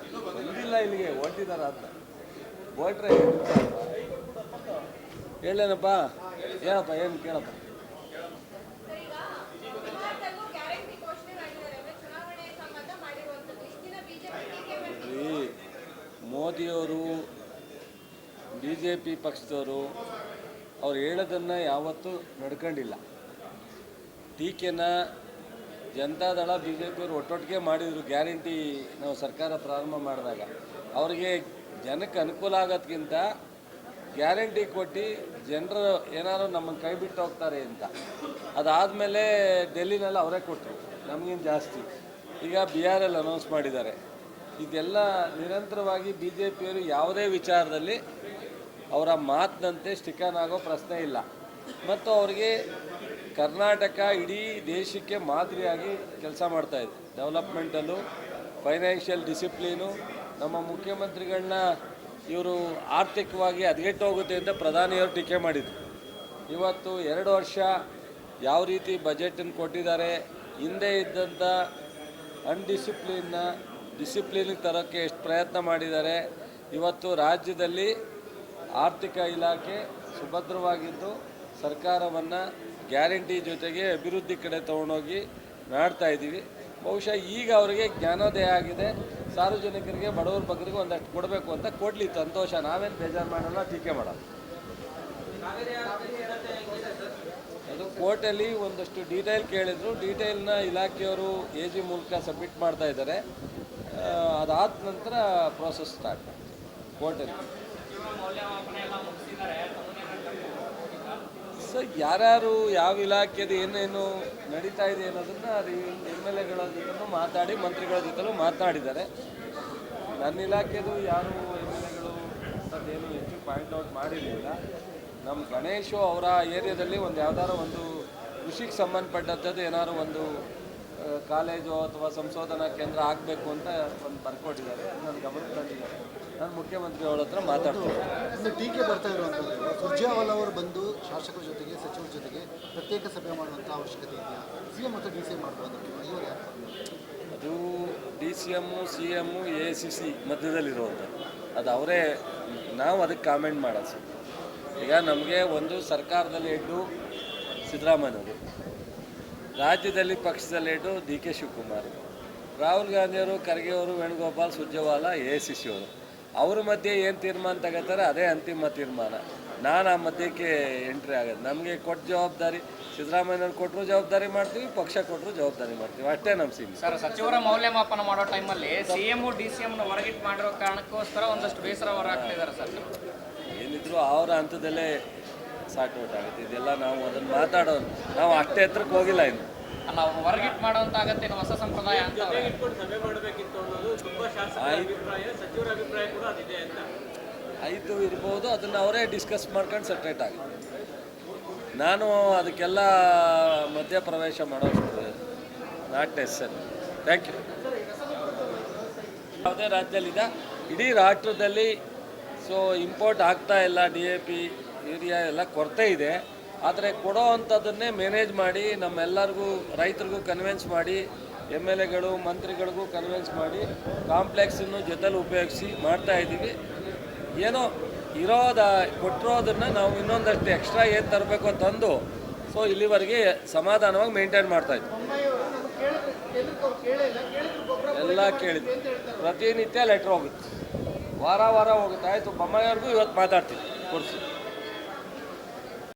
ಹೇಳ್ತಾರೆ ಅಂತ ಹೊರಟ್ರೆ ಹೇಳೇನಪ್ಪ? ಏನಪ್ಪ ಏನು ಕೇಳಪ್ಪ? ಮೋದಿಯವರು ಬಿ ಜೆ ಪಿ ಪಕ್ಷದವರು ಅವ್ರು ಹೇಳೋದನ್ನು ಯಾವತ್ತೂ ನಡ್ಕೊಂಡಿಲ್ಲ. ಟೀಕೆನ ಜನತಾದಳ ಬಿ ಜೆ ಪಿಯವರು ಒಟ್ಟೊಟ್ಟಿಗೆ ಮಾಡಿದರು, ಗ್ಯಾರಂಟಿ ನಾವು ಸರ್ಕಾರ ಪ್ರಾರಂಭ ಮಾಡಿದಾಗ. ಅವರಿಗೆ ಜನಕ್ಕೆ ಅನುಕೂಲ ಆಗೋದ್ಕಿಂತ ಗ್ಯಾರಂಟಿ ಕೊಟ್ಟು ಜನರು ಏನಾದ್ರು ನಮ್ಮನ್ನು ಕೈ ಬಿಟ್ಟು ಹೋಗ್ತಾರೆ ಅಂತ. ಅದಾದಮೇಲೆ ಡೆಲ್ಲಿನಲ್ಲಿ ಅವರೇ ಕೊಟ್ಟರು ನಮಗಿಂತ ಜಾಸ್ತಿ. ಈಗ ಬಿಹಾರಲ್ಲಿ ಅನೌನ್ಸ್ ಮಾಡಿದ್ದಾರೆ. ಇದೆಲ್ಲ ನಿರಂತರವಾಗಿ ಬಿ ಜೆ ಪಿಯವರು ಯಾವುದೇ ವಿಚಾರದಲ್ಲಿ ಅವರ ಮಾತಿನಂತೆ ಸ್ಟಿಕನ್ ಆಗೋ ಪ್ರಶ್ನೆ ಇಲ್ಲ. ಮತ್ತು ಅವ್ರಿಗೆ ಕರ್ನಾಟಕ ಇಡೀ ದೇಶಕ್ಕೆ ಮಾದರಿಯಾಗಿ ಕೆಲಸ ಮಾಡ್ತಾಯಿದೆ ಡೆವಲಪ್ಮೆಂಟಲ್ಲೂ ಫೈನಾನ್ಷಿಯಲ್ ಡಿಸಿಪ್ಲೀನು ನಮ್ಮ ಮುಖ್ಯಮಂತ್ರಿಗಳನ್ನ ಇವರು ಆರ್ಥಿಕವಾಗಿ ಹದಗೆಟ್ಟು ಹೋಗುತ್ತೆ ಅಂತ ಪ್ರಧಾನಿಯವರು ಟೀಕೆ ಮಾಡಿದರು. ಇವತ್ತು ಎರಡು ವರ್ಷ ಯಾವ ರೀತಿ ಬಜೆಟನ್ನು ಕೊಟ್ಟಿದ್ದಾರೆ, ಹಿಂದೆ ಇದ್ದಂಥ ಅನ್ಡಿಸಿಪ್ಲಿನ್ನ ಡಿಸಿಪ್ಲಿನಿಗೆ ತರೋಕ್ಕೆ ಎಷ್ಟು ಪ್ರಯತ್ನ ಮಾಡಿದ್ದಾರೆ, ಇವತ್ತು ರಾಜ್ಯದಲ್ಲಿ ಆರ್ಥಿಕ ಇಲಾಖೆ ಸುಭದ್ರವಾಗಿದ್ದು ಸರ್ಕಾರವನ್ನು ಗ್ಯಾರಂಟಿ ಜೊತೆಗೆ ಅಭಿವೃದ್ಧಿ ಕಡೆ ತೊಗೊಂಡೋಗಿ ಮಾಡ್ತಾ ಇದ್ದೀವಿ. ಬಹುಶಃ ಈಗ ಅವರಿಗೆ ಜ್ಞಾನೋದಯ ಆಗಿದೆ. ಸಾರ್ವಜನಿಕರಿಗೆ, ಬಡವರ ಬಗ್ಗರಿಗೆ ಒಂದಷ್ಟು ಕೊಡಬೇಕು ಅಂತ ಕೊಡಲಿ. ಸಂತೋಷ. ನಾವೇನು ಬೇಜಾರು ಮಾಡಲ್ಲ, ಟೀಕೆ ಮಾಡಲ್ಲ. ಅದು ಕೋರ್ಟಲ್ಲಿ ಒಂದಷ್ಟು ಡೀಟೇಲ್ ಕೇಳಿದ್ರು. ಡೀಟೇಲ್ನ ಇಲಾಖೆಯವರು ಎ ಜಿ ಮೂಲಕ ಸಬ್ಮಿಟ್ ಮಾಡ್ತಾ ಇದ್ದಾರೆ. ಅದಾದ ನಂತರ ಪ್ರೋಸೆಸ್ ಸ್ಟಾರ್ಟ್ ಕೋರ್ಟಲ್ಲಿ. ಸೊ ಯಾರ್ಯಾರು ಯಾವ ಇಲಾಖೆದು ಏನೇನು ನಡೀತಾ ಇದೆ ಅನ್ನೋದನ್ನ ಎಂ ಎಲ್ ಎಗಳ ಜೊತೆಲೂ ಮಾತಾಡಿ, ಮಂತ್ರಿಗಳ ಜೊತೆಲೂ ಮಾತನಾಡಿದ್ದಾರೆ ನನ್ನ ಇಲಾಖೆದು ಯಾರು ಎಂ ಎಲ್ ಎಗಳು ಏನು ಹೆಚ್ಚು ಪಾಯಿಂಟ್ ಔಟ್ ಮಾಡಿರಲಿಲ್ಲ. ನಮ್ಮ ಗಣೇಶು ಅವರ ಏರಿಯಾದಲ್ಲಿ ಒಂದು ಯಾವ್ದಾರು ಒಂದು ಕೃಷಿಗೆ ಸಂಬಂಧಪಟ್ಟಂಥದ್ದು ಏನಾದ್ರು ಒಂದು ಕಾಲೇಜು ಅಥವಾ ಸಂಶೋಧನಾ ಕೇಂದ್ರ ಆಗಬೇಕು ಅಂತ ಒಂದು ಬರ್ಕೊಟ್ಟಿದ್ದಾರೆ. ನನ್ನ ನಾನು ಮುಖ್ಯಮಂತ್ರಿ ಅವ್ರ ಹತ್ರ ಮಾತಾಡ್ತಾರೆ ಟೀಕೆ ಬರ್ತಾ ಇರುವಂಥದ್ದು. ಸುರ್ಜೇವಾಲ ಅವರು ಬಂದು ಶಾಸಕರ ಜೊತೆಗೆ ಸಚಿವರ ಜೊತೆಗೆ ಪ್ರತ್ಯೇಕ ಸಭೆ ಮಾಡುವಂಥ ಅವಶ್ಯಕತೆ ಇದೆಯಾ? ಸಿ ಎಂ ಮತ್ತು ಡಿ ಸಿ ಎಂ ಮಾಡ್ಬೋದು. ಅದು D C M C M A C C ಮಧ್ಯದಲ್ಲಿರುವಂಥದ್ದು. ಅದು ಅವರೇ ನಾವು ಅದಕ್ಕೆ ಕಾಮೆಂಟ್ ಮಾಡೋದು ಸರ್. ಈಗ ನಮಗೆ ಒಂದು ಸರ್ಕಾರದಲ್ಲಿ ಇಟ್ಟು ಸಿದ್ದರಾಮಯ್ಯವರು ರಾಜ್ಯದಲ್ಲಿ ಪಕ್ಷದಲ್ಲಿ ಇಟ್ಟು ಡಿ ಕೆ ಶಿವಕುಮಾರ್. ರಾಹುಲ್ ಗಾಂಧಿಯವರು ಖರ್ಗೆಯವರು Venugopal Surjewala A C C ಅವರು. ಅವ್ರ ಮಧ್ಯೆ ಏನು ತೀರ್ಮಾನ ತಗೋತಾರೆ ಅದೇ ಅಂತಿಮ ತೀರ್ಮಾನ. ನಾನು ಆ ಮಧ್ಯಕ್ಕೆ ಎಂಟ್ರಿ ಆಗೋದು. ನಮಗೆ ಕೊಟ್ಟ ಜವಾಬ್ದಾರಿ ಸಿದ್ದರಾಮಯ್ಯವ್ರು ಕೊಟ್ಟರು ಜವಾಬ್ದಾರಿ ಮಾಡ್ತೀವಿ ಪಕ್ಷ ಕೊಟ್ಟರು ಜವಾಬ್ದಾರಿ ಮಾಡ್ತೀವಿ. ಅಷ್ಟೇ ನಮ್ಮ ಸೀಮೆ ಸರ್ ಸಚಿವರ ಮೌಲ್ಯಮಾಪನ ಮಾಡೋ ಟೈಮಲ್ಲಿ ಸಿ ಎಂ ಡಿ ಸಿ ಎಮ್ನ ಹೊರಗಿಟ್ ಮಾಡಿರೋ ಕಾರಣಕ್ಕೋಸ್ಕರ ಒಂದಷ್ಟು ಬೇಸರ ಹೊರಹಾಗ್ತಿದ್ದಾರೆ ಸರ್ ಏನಿದ್ರು ಅವರ ಹಂತದಲ್ಲೇ ಸಾಟ್ ಔಟ್ ಆಗುತ್ತೆ. ಇದೆಲ್ಲ ನಾವು ಅದನ್ನು ಮಾತಾಡೋದು ನಾವು ಅಷ್ಟೇ ಹತ್ರಕ್ಕೆ ಹೋಗಿಲ್ಲ ಇನ್ನು. ನಾವು ಹೊರಗಿಟ್ ಹೊರಗಿಟ್ಟು ಮಾಡೋಂಥ ಆಗತ್ತೆ ಹೊಸ ಸಂಪ್ರದಾಯ ಅಂತ. ಆಯಿತು ಇರ್ಬೋದು ಅದನ್ನು ಅವರೇ ಡಿಸ್ಕಸ್ ಮಾಡ್ಕೊಂಡು ಸಪ್ರೇಟ್ ಆಗಿ. ನಾನು ಅದಕ್ಕೆಲ್ಲ ಮಧ್ಯ ಪ್ರವೇಶ ಮಾಡೋಷ್ಟು ನಾಟ್ ಸರ್ ಥ್ಯಾಂಕ್ ಯು ಯಾವುದೇ ರಾಜ್ಯದಲ್ಲಿದ್ದ ಇಡೀ ರಾಷ್ಟ್ರದಲ್ಲಿ ಸೊ ಇಂಪೋರ್ಟ್ ಆಗ್ತಾ ಇಲ್ಲ ಡಿ ಎ ಪಿ ಯೂರಿಯಾ ಎಲ್ಲ ಕೊರತೆ ಇದೆ. ಆದರೆ ಕೊಡೋ ಅಂಥದ್ದನ್ನೇ ಮ್ಯಾನೇಜ್ ಮಾಡಿ ನಮ್ಮೆಲ್ಲರಿಗೂ ರೈತರಿಗೂ ಕನ್ವಿನ್ಸ್ ಮಾಡಿ ಎಂ ಎಲ್ ಎಗಳು, ಮಂತ್ರಿಗಳಿಗೂ ಕನ್ವಿನ್ಸ್ ಮಾಡಿ ಕಾಂಪ್ಲೆಕ್ಸನ್ನು ಜೊತೆಲಿ ಉಪಯೋಗಿಸಿ ಮಾಡ್ತಾ ಇದ್ದೀವಿ. ಏನೋ ಇರೋದ, ಕೊಟ್ಟಿರೋದನ್ನು ನಾವು ಇನ್ನೊಂದಷ್ಟು ಎಕ್ಸ್ಟ್ರಾ ಏನು ತರಬೇಕು ಅಂತಂದು ಸೊ ಇಲ್ಲಿವರೆಗೆ ಸಮಾಧಾನವಾಗಿ ಮೇಂಟೈನ್ ಮಾಡ್ತಾ ಇದ್ವಿ. ಎಲ್ಲ ಕೇಳಿದ್ವಿ. ಪ್ರತಿನಿತ್ಯ ಲೆಟ್ರ್ ಹೋಗುತ್ತೆ. ವಾರ ವಾರ ಹೋಗುತ್ತೆ. ಆಯಿತು ಇವತ್ತು ಮಾತಾಡ್ತೀವಿ ಕೊಡಿಸಿ.